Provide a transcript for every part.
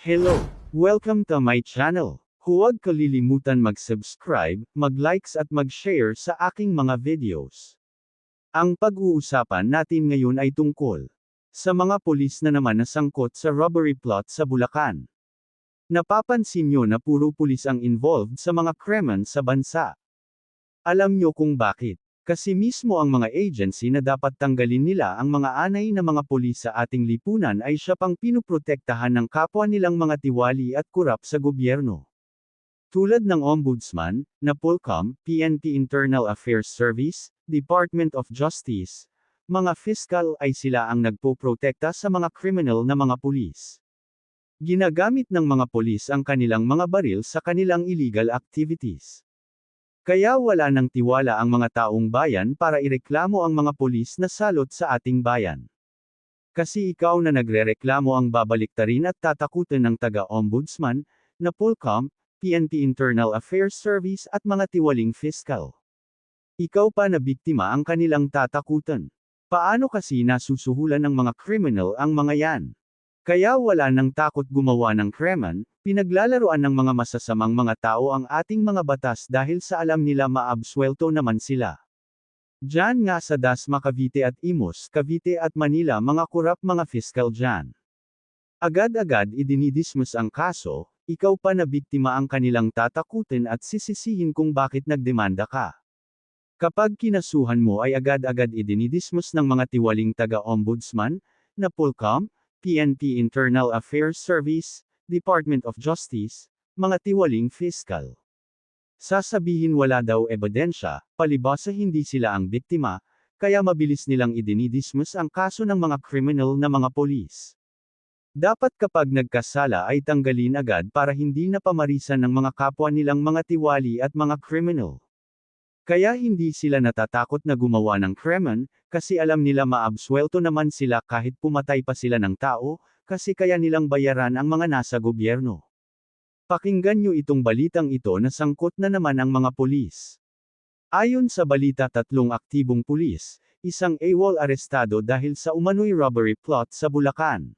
Hello! Welcome to my channel. Huwag kalilimutan mag-subscribe, mag-likes at mag-share sa aking mga videos. Ang pag-uusapan natin ngayon ay tungkol sa mga pulis na naman nasangkot sa robbery plot sa Bulacan. Napapansin nyo na puro pulis ang involved sa mga krimen sa bansa. Alam nyo kung bakit. Kasi mismo ang mga agency na dapat tanggalin nila ang mga anay na mga pulis sa ating lipunan ay siya pang pinuprotektahan ng kapwa nilang mga tiwali at kurap sa gobyerno. Tulad ng Ombudsman, NAPOLCOM, PNP Internal Affairs Service, Department of Justice, mga fiscal ay sila ang nagpoprotekta sa mga criminal na mga pulis. Ginagamit ng mga pulis ang kanilang mga baril sa kanilang illegal activities. Kaya wala nang tiwala ang mga taong bayan para ireklamo ang mga pulis na salot sa ating bayan. Kasi ikaw na nagrereklamo ang babaliktarin at tatakutin ng taga-ombudsman, na Polcom, PNP Internal Affairs Service at mga tiwaling fiscal. Ikaw pa na biktima ang kanilang tatakutan. Paano kasi nasusuhulan ng mga criminal ang mga yan? Kaya wala nang takot gumawa ng kreman, pinaglalaruan ng mga masasamang mga tao ang ating mga batas dahil sa alam nila maabswelto naman sila. Diyan nga sa Dasma Cavite at Imus, Cavite at Manila mga kurap mga fiscal dyan. Agad-agad idinidismiss ang kaso, ikaw pa na biktima ang kanilang tatakutin at sisisihin kung bakit nagdemanda ka. Kapag kinasuhan mo ay agad-agad idinidismiss ng mga tiwaling taga-ombudsman, na Pulcom, PNP Internal Affairs Service, Department of Justice, mga tiwaling fiscal. Sasabihin wala daw ebidensya, palibasa hindi sila ang biktima, kaya mabilis nilang idinidismiss ang kaso ng mga criminal na mga polis. Dapat kapag nagkasala ay tanggalin agad para hindi na pamarisan ng mga kapwa nilang mga tiwali at mga criminal. Kaya hindi sila natatakot na gumawa ng krimen, kasi alam nila maabswelto naman sila kahit pumatay pa sila ng tao, kasi kaya nilang bayaran ang mga nasa gobyerno. Pakinggan nyo itong balitang ito na sangkot na naman ang mga pulis. Ayon sa balita tatlong aktibong pulis, isang AWOL arestado dahil sa umano'y robbery plot sa Bulacan.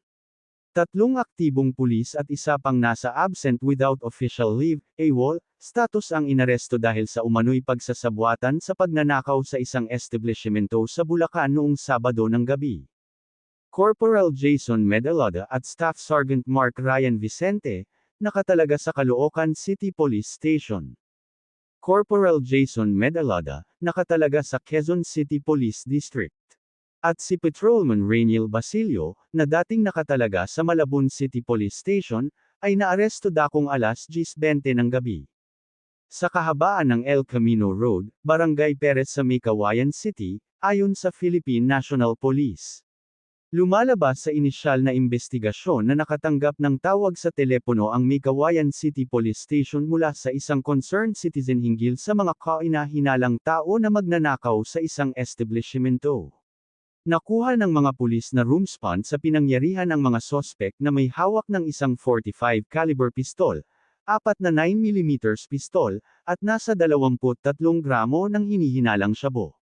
Tatlong aktibong pulis at isa pang nasa absent without official leave, AWOL, status ang inaresto dahil sa umano'y pagsasabwatan sa pagnanakaw sa isang establishmento sa Bulacan noong Sabado ng gabi. Corporal Jason Medalada at Staff Sergeant Mark Ryan Vicente, nakatalaga sa Caloocan City Police Station. Corporal Jason Medalada, nakatalaga sa Quezon City Police District. At si Patrolman Rainiel Basilio, na dating nakatalaga sa Malabon City Police Station, ay naaresto dakong alas 10.20 ng gabi. Sa kahabaan ng El Camino Road, Barangay Perez sa Mikawayan City, ayon sa Philippine National Police. Lumalabas sa inisyal na investigasyon na nakatanggap ng tawag sa telepono ang Mikawayan City Police Station mula sa isang concerned citizen hinggil sa mga kainahinalang tao na magnanakaw sa isang establishmento. Nakuha ng mga pulis na room spot sa pinangyarihan ng mga sospek na may hawak ng isang 45 caliber pistol, 4 na 9mm pistol, at nasa 23 gramo ng hinihinalang shabo.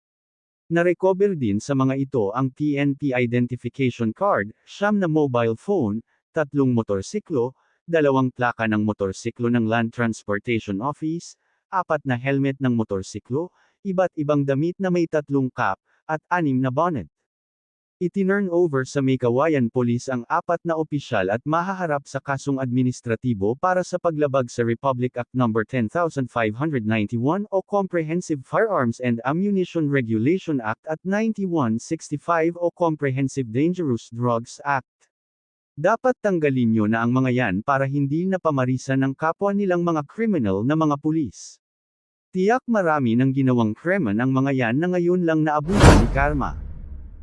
Narecover din sa mga ito ang PNP identification card, siyam na mobile phone, tatlong motorsiklo, dalawang plaka ng motorsiklo ng Land Transportation Office, apat na helmet ng motorsiklo, iba't ibang damit na may tatlong cap, at anim na bonnet. Itinurn over sa Mekawayan Police ang apat na opisyal at mahaharap sa kasong administratibo para sa paglabag sa Republic Act No. 10591 o Comprehensive Firearms and Ammunition Regulation Act at 9165 o Comprehensive Dangerous Drugs Act. Dapat tanggalin nyo na ang mga yan para hindi na pamarisan ng kapwa nilang mga criminal na mga pulis. Tiyak marami ng ginawang krimen ang mga yan na ngayon lang naabutan ni karma.